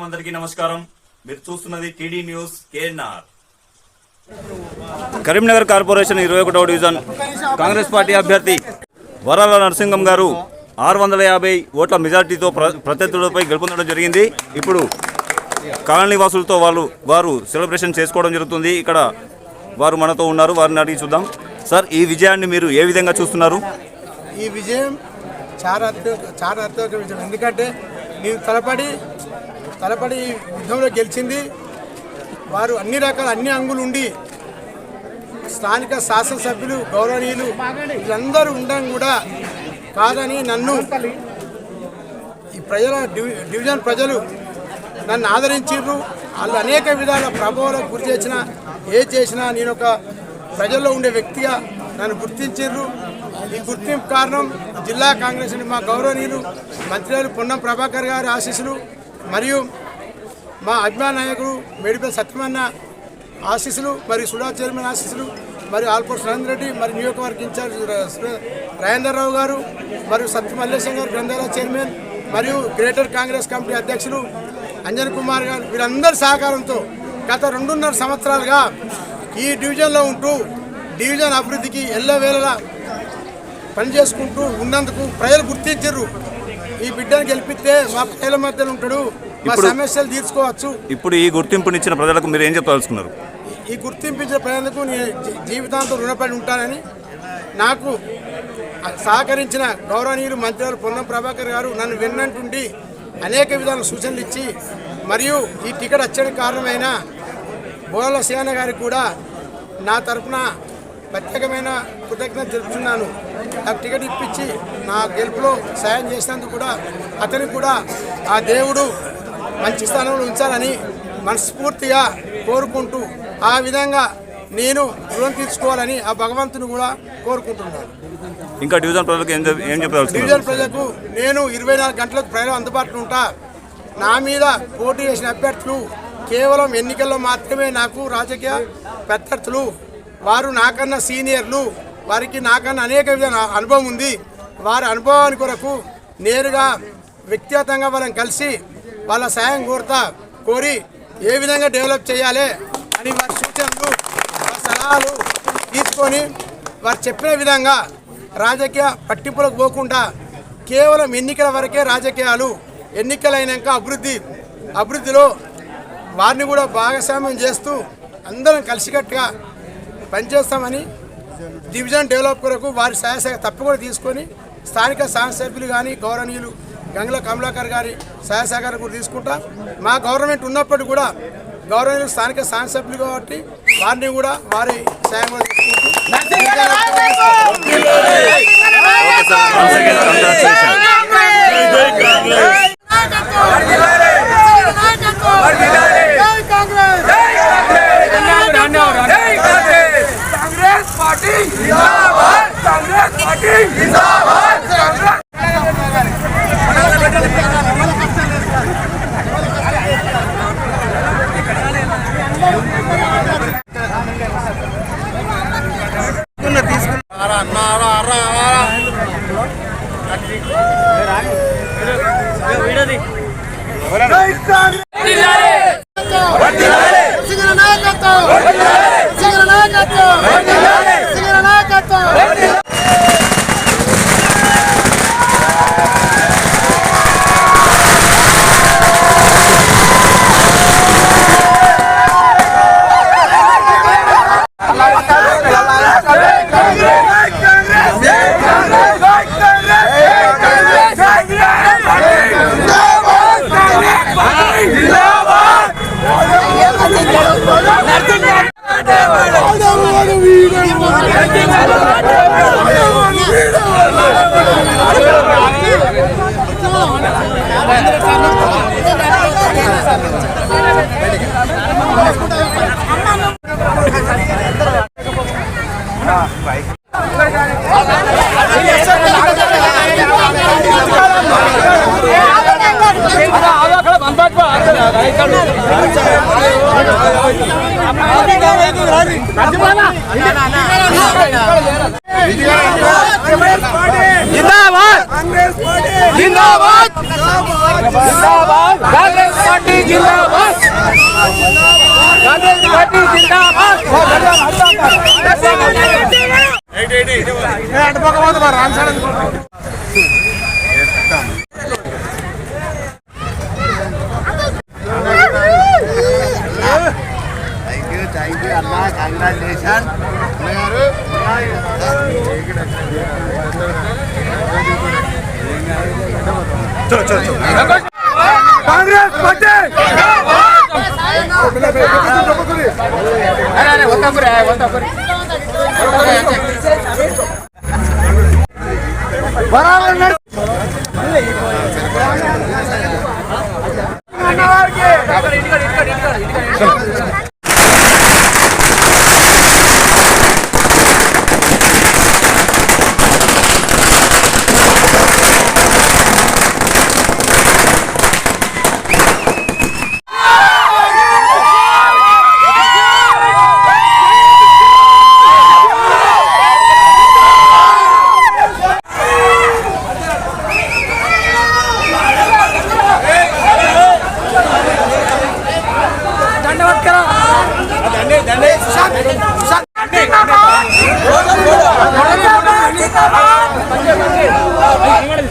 స్వాగతం అందరికీ నమస్కారం. మీరు చూస్తున్నది TD news KNR. Karimnagar corporation ఇరవై ఒకటవ డివిజన్ కాంగ్రెస్ పార్టీ అభ్యర్థి వరాల నరసింహం గారు ఆరు వందల యాభై ఓట్ల మెజార్టీతో ప్ర ప్రత్యర్థులపై గెలుపొందడం జరిగింది. ఇప్పుడు కాలనీవాసులతో వాళ్ళు వారు సెలబ్రేషన్ చేసుకోవడం జరుగుతుంది. ఇక్కడ వారు మనతో ఉన్నారు వారిని అడిగి చూద్దాం. సార్ ఈ విజయాన్ని మీరు ఏ విధంగా చూస్తున్నారు? ఈ విజయం చాలా చాలా అత్యవసరం ఎందుకంటే నేను తలపడి తలపడి యుద్ధంలో గెలిచింది. వారు అన్ని రకాల అన్ని అంగులు ఉండి స్థానిక శాసనసభ్యులు గౌరవనీయులు వీళ్ళందరూ ఉండడం కూడా కాదని నన్ను ఈ ప్రజల డివి డివిజన్ ప్రజలు నన్ను ఆదరించారు వాళ్ళు అనేక విధాల ప్రభావాలకు గురి చేసిన ఏ చేసినా నేను ఒక ప్రజల్లో ఉండే వ్యక్తిగా నన్ను గుర్తించారు ఈ గుర్తింపు కారణం జిల్లా కాంగ్రెస్ మా గౌరవనీయులు మంత్రులు పొన్నం ప్రభాకర్ గారి ఆశీస్సులు. మరియు మా అభిమాన నాయకుడు మేడిపల్లి సత్యమన్న ఆశీస్సులు మరియు సుడా చైర్మన్ ఆశీస్సులు మరియు ఆల్పూర్ సురేంద్ర రెడ్డి మరియు నియోజకవర్గ ఇన్ఛార్జ్ రాజేందర్రావు గారు మరియు సత్య మల్లేశం గారు గ్రంథాలయ చైర్మన్ మరియు గ్రేటర్ కాంగ్రెస్ కమిటీ అధ్యక్షులు అంజన్ కుమార్ గారు వీరందరి సహకారంతో గత రెండున్నర సంవత్సరాలుగా ఈ డివిజన్లో ఉంటూ డివిజన్ అభివృద్ధికి ఎల్లవేళలా పనిచేసుకుంటూ ఉన్నందుకు ప్రజలు గుర్తించరు. ఈ బిడ్డను గెలిపిస్తే మా ప్రజల మధ్యలో ఉంటాడు. మా సమస్యలు తీర్చుకోవచ్చు. ఇప్పుడు ఈ గుర్తింపునిచ్చిన ప్రజలకు మీరు ఏం చెప్పదలుచుకున్నారు? ఈ గుర్తింపించిన ప్రజలకు నేను జీవితాంతం రుణపడి ఉంటానని నాకు సహకరించిన గౌరవనీయులు మంత్రులు పొన్నం ప్రభాకర్ గారు నన్ను విన్నంటుండి అనేక విధాల సూచనలు ఇచ్చి మరియు ఈ టికెట్ వచ్చడానికి కారణమైన బోల సేన గారికి కూడా నా తరఫున ప్రత్యేకమైన కృతజ్ఞత తెలుపుతున్నాను నాకు టికెట్ ఇప్పించి నా గెలుపులో సాయం చేసినందుకు కూడా అతనికి కూడా ఆ దేవుడు మంచి స్థానంలో ఉంచాలని మనస్ఫూర్తిగా కోరుకుంటూ ఆ విధంగా నేను రుణం తీర్చుకోవాలని ఆ భగవంతుని కూడా కోరుకుంటున్నాను. ఇంకా డివిజన్ ప్రజలకు ఏం ఏం డివిజన్ ప్రజలకు నేను ఇరవై నాలుగు గంటలకు ప్రజలు అందుబాటులో ఉంటా. నా మీద పోటీ చేసిన అభ్యర్థులు కేవలం ఎన్నికల్లో మాత్రమే నాకు రాజకీయ ప్రత్యర్థులు వారు నాకన్నా సీనియర్లు వారికి నాకన్నా అనేక విధాల అనుభవం ఉంది. వారి అనుభవాన్ని కొరకు నేరుగా వ్యక్తిగతంగా వాళ్ళని కలిసి వాళ్ళ సాయం కోరుతా కోరి ఏ విధంగా డెవలప్ చేయాలి అని వారి సూచనలు వారి సలహాలు తీసుకొని వారు చెప్పిన విధంగా రాజకీయ పట్టింపులకు పోకుండా కేవలం ఎన్నికల వరకే రాజకీయాలు ఎన్నికలైనాక అభివృద్ధి అభివృద్ధిలో వారిని కూడా భాగస్వామ్యం చేస్తూ అందరం కలిసికట్టుగా పనిచేస్తామని డివిజన్ డెవలప్ కొరకు వారి సహాయ తప్పకుండా తీసుకొని స్థానిక సభ్యులు కానీ గౌరవనీయులు గంగల కమలాకర్ గారి సహాయ సహకారం కూడా తీసుకుంటా. మా గవర్నమెంట్ ఉన్నప్పటికీ కూడా గౌరవనీయులు స్థానిక సభ్యులు కాబట్టి వారిని కూడా వారి సహాయం కూడా తీసుకుంటూ. తీసుకున్నారా తీసుకున్నా కాంగ్రెస్ పార్టీ జిందాబాద్. కాంగ్రెస్ పార్టీ జిందాబాద్. థ్యాంక్ యూ థ్యాంక్ యూ అన్నా కంగ్రాచులేషన్ కాంగ్రెస్ పార్టీ!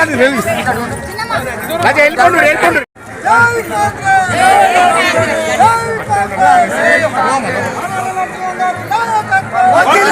లేడీస్ రాదు లేడీస్ అదే వెళ్ళిపోండి వెళ్ళిపోండి వచ్చిన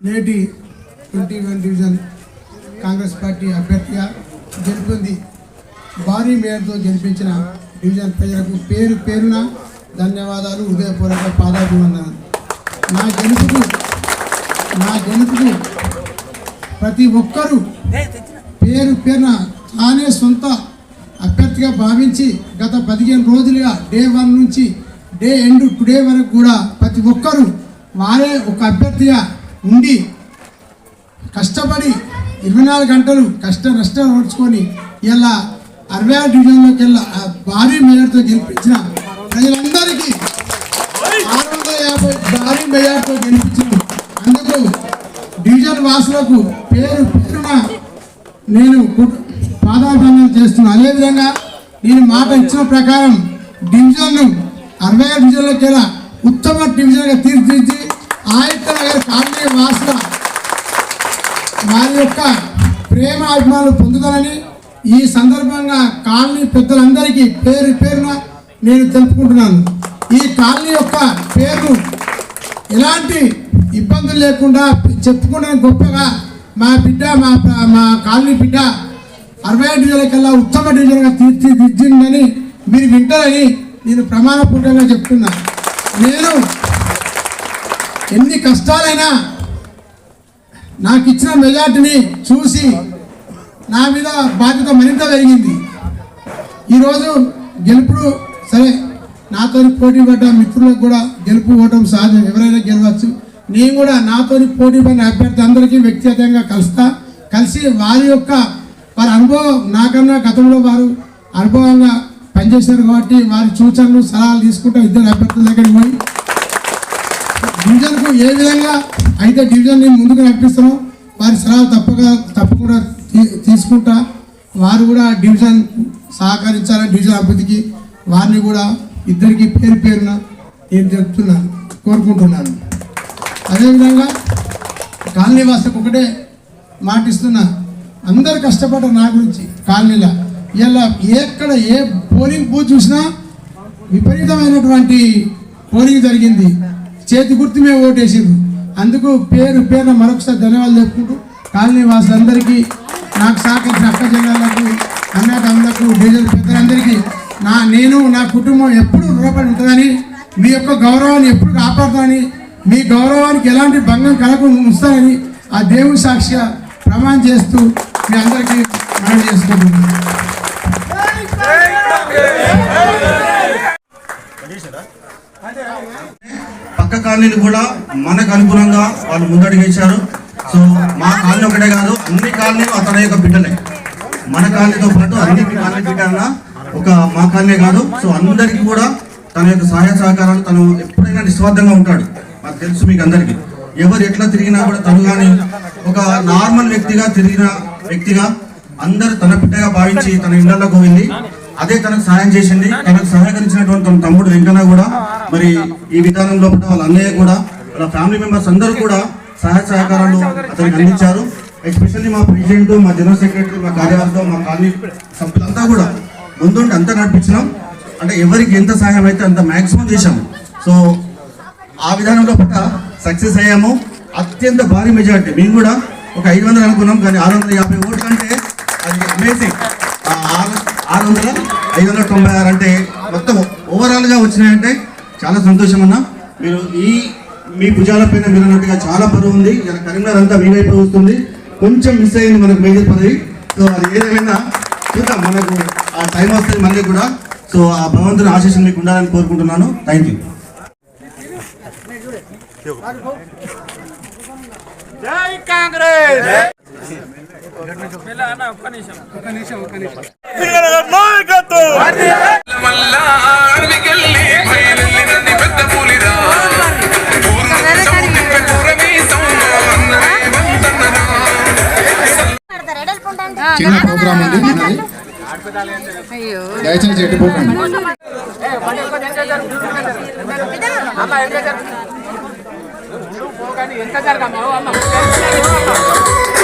నేటి twenty one division Congress party అభ్యర్థిగా గెలుపొంది. భారీ మేరతో గెలిపించిన డివిజన్ ప్రజలకు పేరు పేరున ధన్యవాదాలు హృదయపూర్వక పాదాభివందనాలు. నా గెలుపుకు నా గెలుపుకు ప్రతి ఒక్కరూ పేరు పేరున తానే సొంత అభ్యర్థిగా భావించి గత పదిహేను రోజులుగా డే వన్ నుంచి డే ఎండ్ టుడే వరకు కూడా ప్రతి ఒక్కరూ వారే ఒక అభ్యర్థిగా ఉండి కష్టపడి ఇరవై నాలుగు గంటలు కష్ట నష్టం ఓడ్చుకొని ఇలా అరవై ఆరు డివిజన్లోకి వెళ్ళి ఆ భారీ మెజార్టీతో గెలిపించిన ప్రజలందరికీ ఆరు వందల యాభై భారీ మెజార్టీతో గెలిపించిన అందుకు డివిజన్ వాసులకు పేరు పేరున నేను కు- పాదాభివందనం చేస్తున్నాను. అదేవిధంగా నేను మాట ఇచ్చిన ప్రకారం డివిజన్ను అరవై ఆరు డివిజన్లోకి ఉత్తమ డివిజన్గా తీర్చిదిద్ది ఆయుక్త నగర్ కాలనీ వాసుల వారి యొక్క ప్రేమ అభిమానులు పొందుతారని ఈ సందర్భంగా కాలనీ పెద్దలందరికీ పేరు పేరున నేను తెలుపుకుంటున్నాను. ఈ కాలనీ యొక్క పేరు ఎలాంటి ఇబ్బందులు లేకుండా చెప్పుకునే గొప్పగా మా బిడ్డ మా మా కాలనీ బిడ్డ అరవై డివిజన్ కల్లా ఉత్తమ డివిజన్గా తీర్చిదిద్దిందని మీరు వింటారని నేను ప్రమాణపూర్వకంగా చెప్తున్నా. నేను ఎన్ని కష్టాలైనా నాకు ఇచ్చిన మెజార్టీని చూసి నా మీద బాధ్యత మరింత పెరిగింది. ఈరోజు గెలుపుడు సరే నాతో పోటీ పడ్డ మిత్రులకు కూడా గెలుపు ఓటం సహజం. ఎవరైనా గెలవచ్చు. నేను కూడా నాతో పోటీ పడిన అభ్యర్థి అందరికీ వ్యక్తిగతంగా కలుస్తా. కలిసి వారి యొక్క వారి అనుభవం నాకన్నా గతంలో వారు అనుభవంగా పనిచేశారు కాబట్టి వారి సూచనలు సలహాలు తీసుకుంటూ ఇద్దరు అభ్యర్థుల దగ్గరికి పోయి డివిజన్కు ఏ విధంగా అయితే డివిజన్ని ముందుకు నడిపిస్తామో వారి సలహాలు తప్పక తప్పకుండా తీ- తీసుకుంటా. వారు కూడా డివిజన్ సహకరించాలని డివిజన్ అభివృద్ధికి వారిని కూడా ఇద్దరికి పేరు పేరున నేను చెప్తున్నాను కోరుకుంటున్నాను. అదేవిధంగా కాలనీ వాసులకు ఒకటే మాటిస్తున్నా అందరు కష్టపడ్డారు నా గురించి కాలనీలో. ఇలా ఎక్కడ ఏ పోలింగ్ బూత్ చూసినా విపరీతమైనటువంటి పోలింగ్ జరిగింది. చేతి గుర్తు మేము ఓటేసిండ్రు. అందుకు పేరు పేరున మరొకసారి ధన్యవాదాలు చెప్పుకుంటూ కాలనీ వాసులందరికీ నాకు సహకరించిన అక్క జిల్లాలకు అన్నదమ్ములకు డీజల్ పెద్దలందరికీ నా నేను నా కుటుంబం ఎప్పుడు రుణపడి ఉంటుందని మీ యొక్క గౌరవాన్ని ఎప్పుడు కాపాడుతానని మీ గౌరవానికి ఎలాంటి భంగం కలగకుండా ఉంచుతానని ఆ దేవుని సాక్షిగా ప్రమాణం చేస్తూ మీ అందరికీ మనం చేసుకుంటున్నాను. కాలనీలు కూడా మనకు అనుగుణంగా వాళ్ళు ముందడుగు సో మా కాలనీ ఒకటే కాదు అన్ని కాలనీలు అతని యొక్క బిడ్డలే. మన కాలనీతో పాటు అన్ని కాలనీ బిడ్డలన్నా ఒక మా కాలనీ కాదు. సో అందరికీ కూడా తన యొక్క సహాయ సహకారాలు తను ఎప్పుడైనా నిస్వార్థంగా ఉంటాడు. నాకు తెలుసు మీకు అందరికీ. ఎవరు ఎట్లా తిరిగినా కూడా తను కానీ ఒక నార్మల్ వ్యక్తిగా తిరిగిన వ్యక్తిగా అందరు తన బిడ్డగా భావించి తన ఇళ్ళలోకి వెళ్ళి అదే తనకు సహాయం చేసింది. తనకు సహకరించినటువంటి తన తమ్ముడు వెంకన్న కూడా మరి ఈ విధానంలో లోపల వాళ్ళ అన్నయ్య కూడా వాళ్ళ ఫ్యామిలీ మెంబర్స్ అందరూ కూడా సహాయ సహకారాలు అతనికి అందించారు. ఎస్పెషల్లీ మా ప్రెసిడెంట్ మా జనరల్ సెక్రటరీ మా కార్యవర్గం మా కాలనీ సభ్యులంతా కూడా ముందుండి అంతా నడిపించినాం. అంటే ఎవరికి ఎంత సహాయం అయితే అంత మ్యాక్సిమం చేశాము. సో ఆ విధానంలో పట్ల సక్సెస్ అయ్యాము. అత్యంత భారీ మెజార్టీ మేము కూడా ఒక ఐదు వందలు అనుకున్నాం కానీ ఆరు వందల యాభై ఓట్లు అంటే అది అమేజింగ్ ఆరు వందల? ఐదు వందల తొంభై ఆరు అంటే మొత్తం ఓవరాల్గా వచ్చినాయంటే చాలా సంతోషం అన్న. మీరు ఈ మీ భుజాల పైన మీరు అన్నట్టుగా చాలా బరువు ఉంది. ఇలా కరీంనగర్ అంతా మీ వైపు వస్తుంది. కొంచెం మిస్ అయింది మనకు మేజర్ పదవి. సో అది ఏదైనా చూద్దాం. మనకు ఆ టైం వస్తుంది మళ్ళీ కూడా. సో ఆ భగవంతుని ఆశీస్సులు మీకు ఉండాలని కోరుకుంటున్నాను. థ్యాంక్ యూ జై కాంగ్రెస్! పెద్ద పులిరా చిన్న ప్రోగ్రామ్ ఉంది దయచేసి ఎట్టుకోకండి అమ్మ ఎంత జరగమ్మా అమ్మ.